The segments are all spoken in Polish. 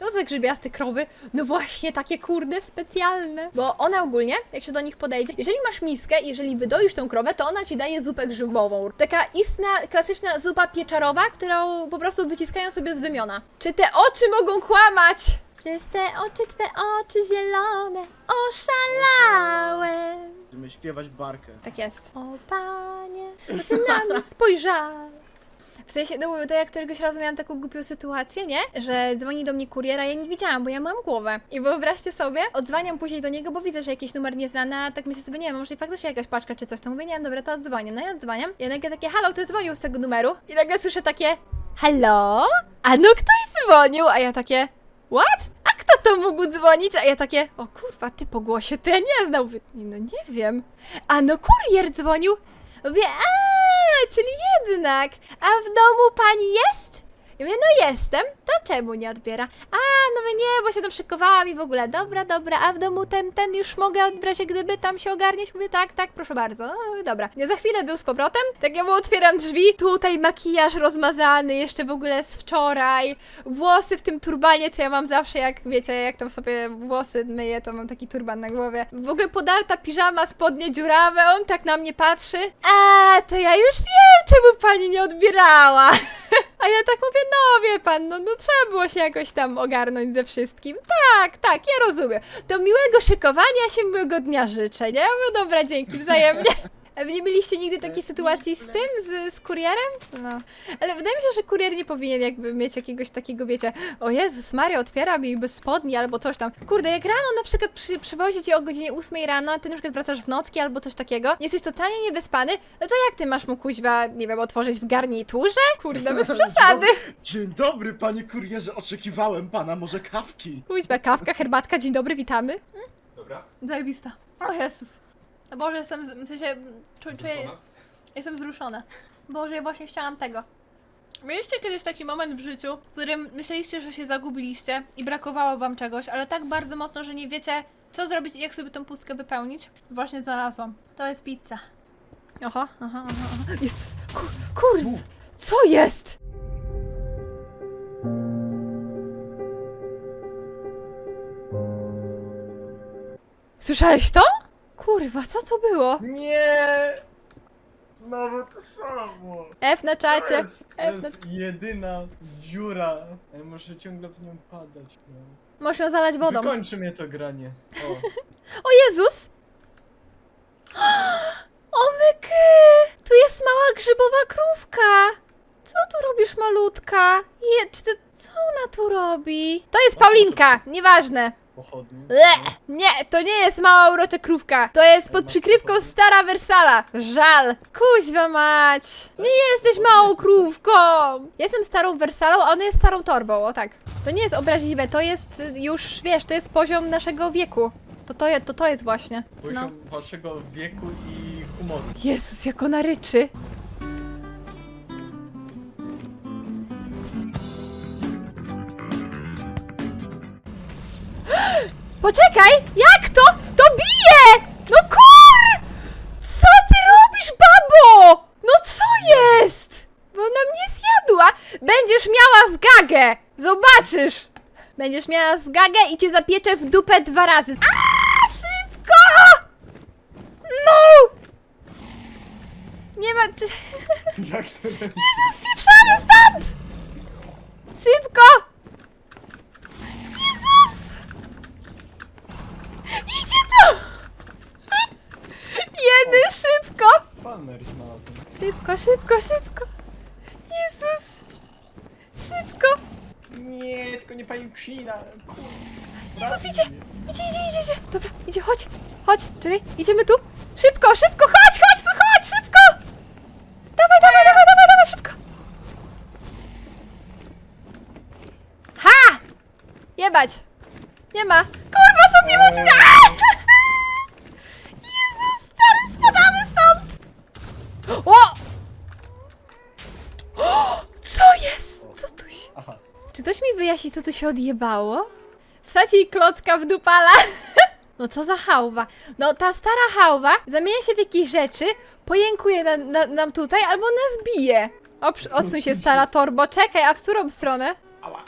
To za grzybiaste krowy. No właśnie, takie kurde specjalne. Bo one ogólnie, jak się do nich podejdzie, jeżeli masz miskę i jeżeli wydoisz tą krowę, to ona ci daje zupę grzybową. Taka istna, klasyczna zupa pieczarowa, którą po prostu wyciskają sobie z wymiona. Czy te oczy mogą kłamać? Przez te oczy, twe oczy zielone, oszalałem. Będziemy śpiewać barkę. Tak jest. O panie, no ty na mnie spojrzał. W sensie, no to ja któregoś razu miałam taką głupią sytuację, nie? Że dzwoni do mnie kurier, a ja nie widziałam, bo ja mam głowę. I wyobraźcie sobie, odzwaniam później do niego, bo widzę, że jakiś numer nieznany, a tak myślę sobie, nie wiem, może faktycznie jakaś paczka czy coś. To mówię, nie wiem, dobra, to odzwonię. No i odzwaniam. I nagle takie, halo, ktoś dzwonił z tego numeru. I nagle słyszę takie, halo? A no ktoś dzwonił? A ja takie, what? A kto to mógł dzwonić? A ja takie, o kurwa, ty po głosie, to ja nie. Mówię, No nie wiem. A no kurier dzwonił. Mówię, a, czyli jednak. A w domu pani jest? Ja mówię, no jestem. To czemu nie odbiera? A, no mówię, nie, bo się tam szykowałam i w ogóle. Dobra, dobra, a w domu ten, ten już mogę odbrać, gdyby tam się ogarnieć? Mówię, tak, tak, proszę bardzo. No, dobra. Nie, za chwilę był z powrotem. Tak ja mu otwieram drzwi. Tutaj makijaż rozmazany, jeszcze w ogóle z wczoraj. Włosy w tym turbanie, co ja mam zawsze, jak wiecie, jak tam sobie włosy myję, to mam taki turban na głowie. W ogóle podarta piżama, spodnie dziurawe, on tak na mnie patrzy. A, to ja już wiem, czemu pani nie odbierała. A ja tak mówię, no wie pan, no, no trzeba było się jakoś tam ogarnąć ze wszystkim. Tak, tak, ja rozumiem. To miłego szykowania się, miłego dnia życzę, nie? No dobra, dzięki, wzajemnie. A wy nie mieliście nigdy takiej sytuacji z tym, z, z kurierem? No. Ale wydaje mi się, że kurier nie powinien jakby mieć jakiegoś takiego, wiecie, o Jezus Maria, otwiera mi bez spodni albo coś tam. Kurde, jak rano na przykład przy, przywozi cię o godzinie 8 rano, a ty na przykład wracasz z nocki albo coś takiego, jesteś totalnie niewyspany, no to jak ty masz mu kuźwa, nie wiem, otworzyć w garniturze? Kurde, bez przesady. Dzień dobry, panie kurierze, oczekiwałem pana, może kawki? Kuźwa, kawka, herbatka, dzień dobry, witamy. Dobra. Zajebista. O Jezus. Boże, jestem, z- w sensie, czu, czuję, jestem wzruszona. Boże, ja właśnie chciałam tego. Mieliście kiedyś taki moment w życiu, w którym myśleliście, że się zagubiliście i brakowało wam czegoś, ale tak bardzo mocno, że nie wiecie, co zrobić i jak sobie tą pustkę wypełnić? Właśnie znalazłam. To jest pizza. Oho, aha, aha, aha. Jezus, kur, co jest? Słyszałeś to? Kurwa, co to było? Nie! Znowu to samo. F na To czacie. jest, to F na... jest jedyna dziura. Ja muszę ciągle w nią padać. No. Możesz ją zalać wodą. Wykończy mnie to granie. O. O Jezus! O myky! Tu jest mała grzybowa krówka! Co tu robisz, malutka? Je, czy ty, co ona tu robi? To jest Paulinka, nieważne. Pochodnie. Le! Nie, to nie jest mała urocza krówka. To jest pod przykrywką stara Wersala. Żal. Kuźwa mać. Nie jesteś małą krówką. Jestem starą Wersalą, a ona jest starą torbą, o tak. To nie jest obraźliwe, to jest już, wiesz, to jest poziom naszego wieku. To to, je- to, to jest właśnie. No. Poziom waszego wieku i humoru. Jezus, jak ona ryczy. Poczekaj! Jak to? To bije! No kur! Co ty robisz, babo? No co jest? Bo ona mnie zjadła. Będziesz miała zgagę. Zobaczysz. Będziesz miała zgagę i cię zapieczę w dupę dwa razy. A, szybko! No! Nie ma... Czy... Jak to Jezus, spieprzamy stąd! Szybko! Jezus! Idzie tu! Jedy, szybko! Banner znalazłem. Szybko, szybko, szybko! Jezus! Szybko! Nie, tylko nie pani. Kur... Jezus, idzie! Idzie, idzie, idzie, idzie! Dobra, idzie, chodź! Chodź, czekaj, idziemy tu! Szybko, szybko, chodź, chodź tu, chodź, szybko! Dawaj, dawaj, dawaj, dawaj, dawaj, szybko! Ha! Jebać! Nie ma! Kurwa, stąd nie ma Wyjaśni, co tu się odjebało? Wsadź jej klocka w dupala. No co za hałwa. No ta stara hałwa zamienia się w jakieś rzeczy, pojękuje na, na, nam tutaj albo nas bije. Oprz, odsuń się stara torbo, czekaj, a w którą stronę? Ała.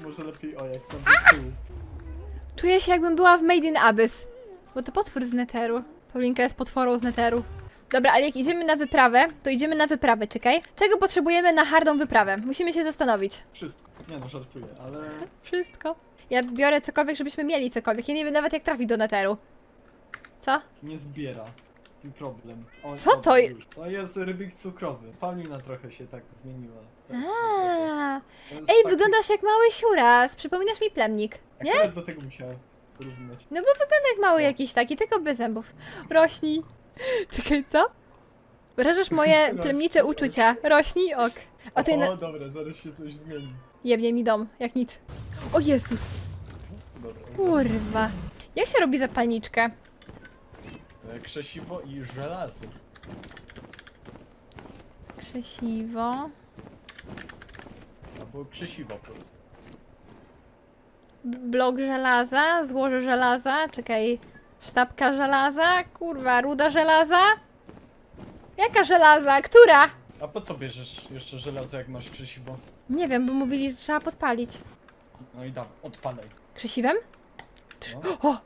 może lepiej o jak tam. Czuję się jakbym była w Made in Abyss. Bo to potwór z Netheru. Paulinka jest potworą z Netheru. Dobra, ale jak idziemy na wyprawę, to idziemy na wyprawę, czekaj. Czego potrzebujemy na hardą wyprawę? Musimy się zastanowić. Wszystko. Nie no, żartuję, ale... Wszystko. Ja biorę cokolwiek, żebyśmy mieli cokolwiek. Ja nie wiem nawet jak trafić do Netheru. Co? nie zbiera. Ten problem. O, Co to je- już. To jest rybik cukrowy. Paulina trochę się tak zmieniła. Tak, A. to jest Ej, taki- wyglądasz jak mały siuras. Przypominasz mi plemnik. Nie? Akurat do tego musiałem porównać. No bo wygląda jak mały jakiś taki, tylko bez zębów. Rośnij. Czekaj, co? Wyrażasz moje plemnicze uczucia. Rośnij, ok. O, tej O, na... dobra, zaraz się coś zmieni. Jebnie mi dom, jak nic. O Jezus. Dobra. Kurwa. Jak się robi zapalniczkę? E, Krzesiwo i żelazo. Krzesiwo. Albo krzesiwo po prostu. B- Blok żelaza, złoże żelaza, czekaj. Sztabka żelaza, kurwa, ruda żelaza. Jaka żelaza? Która? A po co bierzesz jeszcze żelazo jak masz krzesiwo? Nie wiem, bo mówili, że trzeba podpalić. No i dawaj, odpalaj. Krzesiwem? No. O!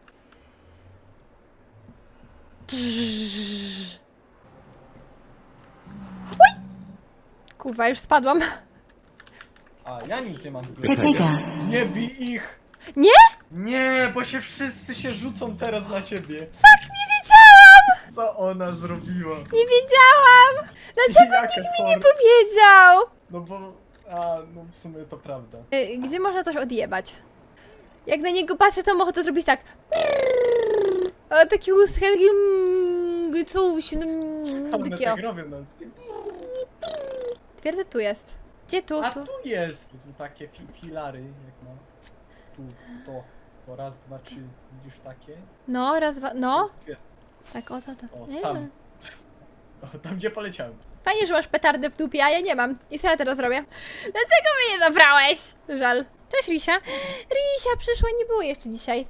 Oj! Kurwa, już spadłam. A, ja nic nie mam w ogóle. Nie bij ich! Nie? Nie, bo się wszyscy się rzucą teraz na ciebie. Fuck, nie wiedziałam! Co ona zrobiła? Nie wiedziałam! Dlaczego Jaka nikt mi nie powiedział? No bo... A, no w sumie to prawda. Y, Gdzie można coś odjebać? Jak na niego patrzę, to mogę to zrobić tak. A taki ustkę, taki mm, coś, mm, One takie o. tak robią, no. Twierdzę, tu jest. Gdzie tu, A tu? tu jest! Tu takie fi filary, jak ma. Tu, to. To raz, dwa, trzy. Widzisz takie? No, raz, dwa, no. Tak, o to, to. O, Nie. tam. O, tam gdzie poleciałem. Fajnie, że masz petardę w dupie, a ja nie mam. I co ja teraz robię? Dlaczego mnie nie zabrałeś? Żal. Cześć, Risia. Risia przyszła, nie było jeszcze dzisiaj.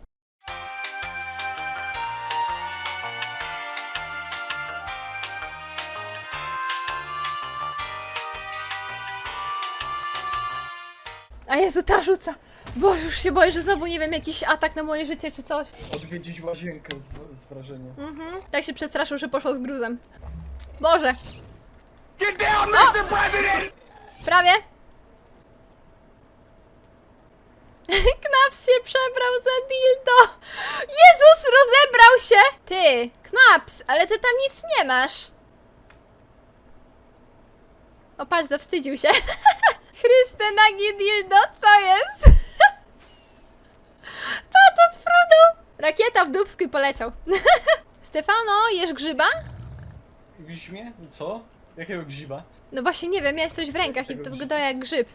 A Jezu, ta rzuca. Boże, już się boję, że znowu, nie wiem, jakiś atak na moje życie czy coś. Odwiedzić łazienkę z, z wrażenia. Mhm. Tak się przestraszył, że poszło z gruzem. Boże. Get down, Mr. President! Prawie. Knaps się przebrał za dildo. Jezus, rozebrał się. Ty, Knaps, ale ty tam nic nie masz. O, patrz, zawstydził się. Chryste, nagi dildo, co jest? patrz, od frudu. Rakieta w dubsku i poleciał. Stefano, jesz grzyba? Grzmie? Co? Jakiego grzyba? No właśnie nie wiem, miałeś coś w rękach i Tego to grzyba. wyglądało jak grzyb.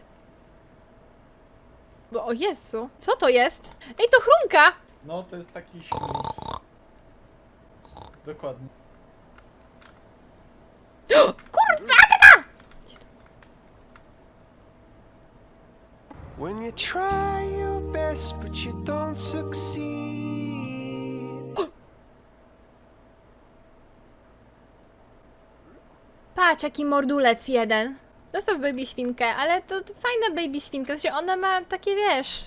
Bo o Jezu, co to jest? Ej, to chrumka! No, to jest taki... śmiech. Dokładnie. When you try your best, but you don't succeed. Patrz, jaki mordulec jeden. Zostaw baby świnkę, ale to, fajna baby świnka, znaczy ona ma takie, wiesz,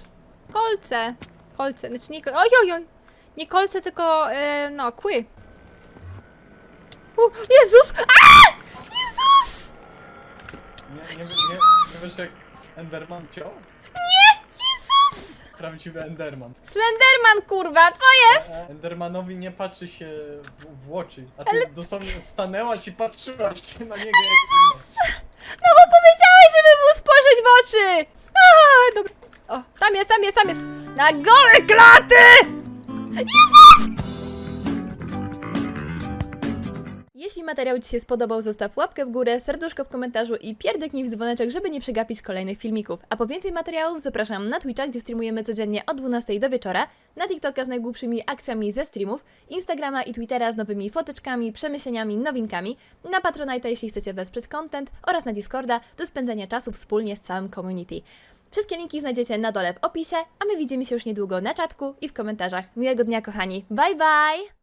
kolce. Kolce, znaczy nie kolce, oj, oj, oj. Nie kolce, tylko, e, no, kły. U, Jezus! A! Jezus! Nie, nie, nie, nie wiesz jak Enderman ciął? Prawdziwy Enderman. Slenderman, kurwa, co jest? Endermanowi nie patrzy się w, w oczy, a ty dosłownie stanęłaś i patrzyłaś się na niego jak... No bo powiedziałeś, żeby mu spojrzeć w oczy! A, dobra. O, tam jest, tam jest, tam jest! Na gołe klaty! Jezus! Jeśli materiał Ci się spodobał, zostaw łapkę w górę, serduszko w komentarzu i pierdeknij w dzwoneczek, żeby nie przegapić kolejnych filmików. A po więcej materiałów zapraszam na Twitcha, gdzie streamujemy codziennie o 12 do wieczora, na TikToka z najgłupszymi akcjami ze streamów, Instagrama i Twittera z nowymi foteczkami, przemyśleniami, nowinkami, na Patronite, jeśli chcecie wesprzeć content oraz na Discorda do spędzania czasu wspólnie z całym community. Wszystkie linki znajdziecie na dole w opisie, a my widzimy się już niedługo na czatku i w komentarzach. Miłego dnia, kochani. Bye bye!